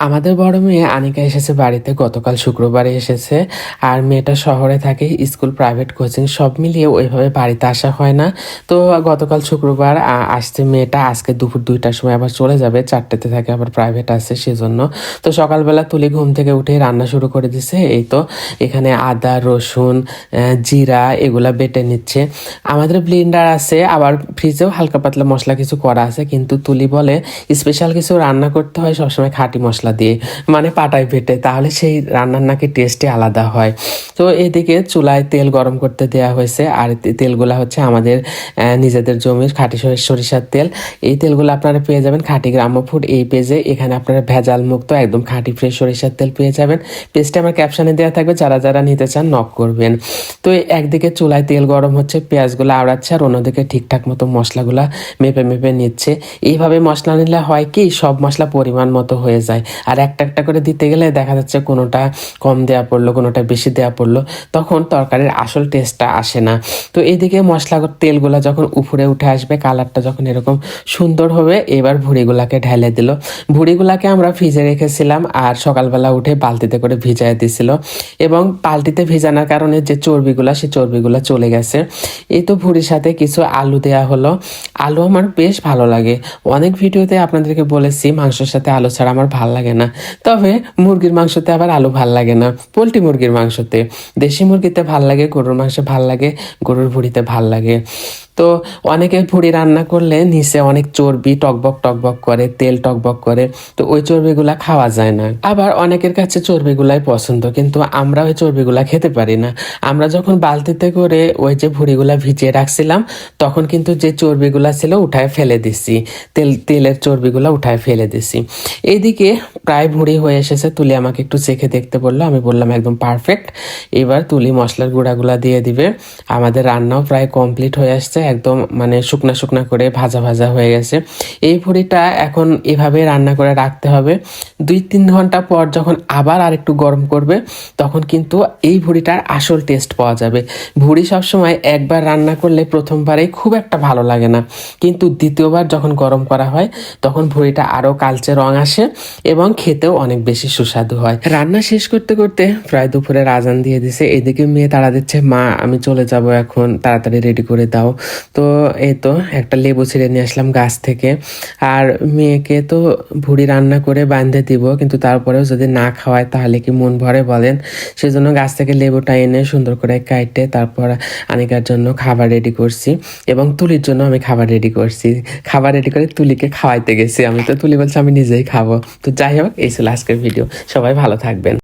আমাদের বড় মেয়ে আনিকা এসেছে বাড়িতে, গতকাল শুক্রবারে এসেছে। আর মেয়েটা শহরে থাকে, স্কুল প্রাইভেট কোচিং সব মিলিয়ে ওইভাবে বাড়িতে আসা হয় না। তো গতকাল শুক্রবার আসছে মেয়েটা, আজকে দুপুর দুইটার সময় আবার চলে যাবে, চারটেতে থাকে, আবার প্রাইভেট আছে সেজন্য। তো সকালবেলা তুলি ঘুম থেকে উঠে রান্না শুরু করে দিছে, এই তো এখানে আদা, রসুন জিরা এগুলা বেটে নিচ্ছে। আমাদের ব্লেন্ডার আছে, আবার ফ্রিজেও হালকা পাতলা মশলা কিছু করা আছে, কিন্তু তুলি বলে স্পেশাল কিছু রান্না করতে হয়, সবসময় খাঁটি মশলা দিয়ে মানে পাটায় বেটে, তাহলে সেই রান্নার নাকি টেস্টই আলাদা হয়। তো এদিকে চুলায় তেল গরম করতে দেওয়া হয়েছে, আর তেলগুলা হচ্ছে আমাদের নিজেদের জমির খাঁটি সরি- সরিষার তেল। এই তেলগুলো আপনারা পেয়ে যাবেন খাঁটি গ্রাম্য ফুড। এই পেজে এখানে আপনারা ভেজাল মুক্ত একদম খাঁটি ফ্রেশ সরিষার তেল পেয়ে যাবেন। পেজটা আমার ক্যাপশনে দেওয়া থাকবে, যারা যারা নিতে চান নক করবেন। তো একদিকে চুলায় তেল গরম হচ্ছে, পেঁয়াজগুলো আওড়াচ্ছে আর অন্যদিকে ঠিকঠাক মতো মশলাগুলো মেপে মেপে নিচ্ছে। এইভাবে মশলা নিলে হয় কি, সব মশলা পরিমাণ মতো হয়ে যায়। আর একটা একটা করে দিতে গেলে দেখা যাচ্ছে কোনোটা কম দেওয়া পড়ল, কোনোটা বেশি দেওয়া পড়ল, তখন তরকারির আসল টেস্টটা আসে না। তো এদিকে মশলা তেলগুলা যখন উপরে উঠে আসবে, কালারটা যখন এরকম সুন্দর হবে, এবার ভুড়িগুলাকে ঢেলে দিল। ভুড়িগুলাকে আমরা ফ্রিজে রেখেছিলাম আর সকালবেলা উঠে বালতিতে করে ভিজাই দিছিল। এবং বালতিতে ভিজানোর কারণে যে চর্বিগুলা, সেই চর্বিগুলা চলে গেছে। এই তো ভুড়ির সাথে কিছু আলু দেয়া হলো। আলু আমার বেশ ভালো লাগে। অনেক ভিডিওতে আপনাদেরকে বলেছি মাংসের সাথে আলু ছাড়া আমার ভালো লাগে না। তবে মুরগির মাংসতে আবার আলু ভালো লাগে না। পোলট্রি মুরগির মাংসতে। দেশি মুরগিতে ভালো লাগে, গরুর মাংসে ভালো লাগে, গরুর ভুড়িতে ভালো লাগে। তো অনেকে ভুড়ি রান্না করলে নিচে অনেক চর্বি টকবক টকবক করে, তেল টকবক করে, তো ওই চর্বিগুলা খাওয়া যায় না। আবার অনেকের কাছে চর্বিগুলাই পছন্দ, কিন্তু আমরা ওই চর্বিগুলা খেতে পারি না। আমরা যখন বালতিতে করে ওই যে ভুড়িগুলা ভিজিয়ে রাখছিলাম, তখন কিন্তু যে চর্বিগুলা ছিল উঠায় ফেলে দিছি, তেল, তেলের চর্বিগুলা উঠায় ফেলে দিছি। এইদিকে প্রায় ভুড়ি হয়ে এসেছে, তুলি আমাকে একটু চেখে দেখতে বলল, আমি বললাম একদম পারফেক্ট এবার তুলি মশলার গুঁড়াগুলা দিয়ে দিবে। আমাদের রান্নাও প্রায় কমপ্লিট হয়ে আসছে একদম মানে শুকনা শুকনা করে ভাজা ভাজা হয়ে গেছে। এই ভুড়িটা এখন এভাবে রান্না করে রাখতে হবে। দুই তিন ঘণ্টা পর যখন আবার আর একটু গরম করবে, তখন কিন্তু এই ভুড়িটার আসল টেস্ট পাওয়া যাবে। ভুড়ি সবসময় একবার রান্না করলে প্রথমবারেই খুব একটা ভালো লাগে না। কিন্তু দ্বিতীয়বার যখন গরম করা হয়, তখন ভুড়িটা আরও কালচে রং আসে এবং খেতেও অনেক বেশি সুস্বাদু হয়। রান্না শেষ করতে করতে প্রায় দুপুরে রাজান দিয়ে দিছে। এদিকে মেয়ে তারা দিচ্ছে, মা, আমি চলে যাব এখন, তাড়াতাড়ি রেডি করে দাও। তো এই তো একটা লেবু ছিঁড়ে নিয়ে আসলাম গাছ থেকে। আর মেয়েকে তো ভুড়ি রান্না করে বাঁধে দিব, কিন্তু তারপরেও যদি না খাওয়ায় তাহলে কি মন ভরে বলেন? সেজন্য গাছ থেকে লেবুটা এনে সুন্দর করে কাইটে তারপর আনিকার জন্য খাবার রেডি করছি এবং তুলির জন্য আমি খাবার রেডি করছি। খাবার রেডি করে তুলিকে খাওয়াইতে গেছি আমি। তো তুলি বলছি, আমি নিজেই খাব। তো যাই হোক, এই ছিল আজকের ভিডিও সবাই ভালো থাকবেন।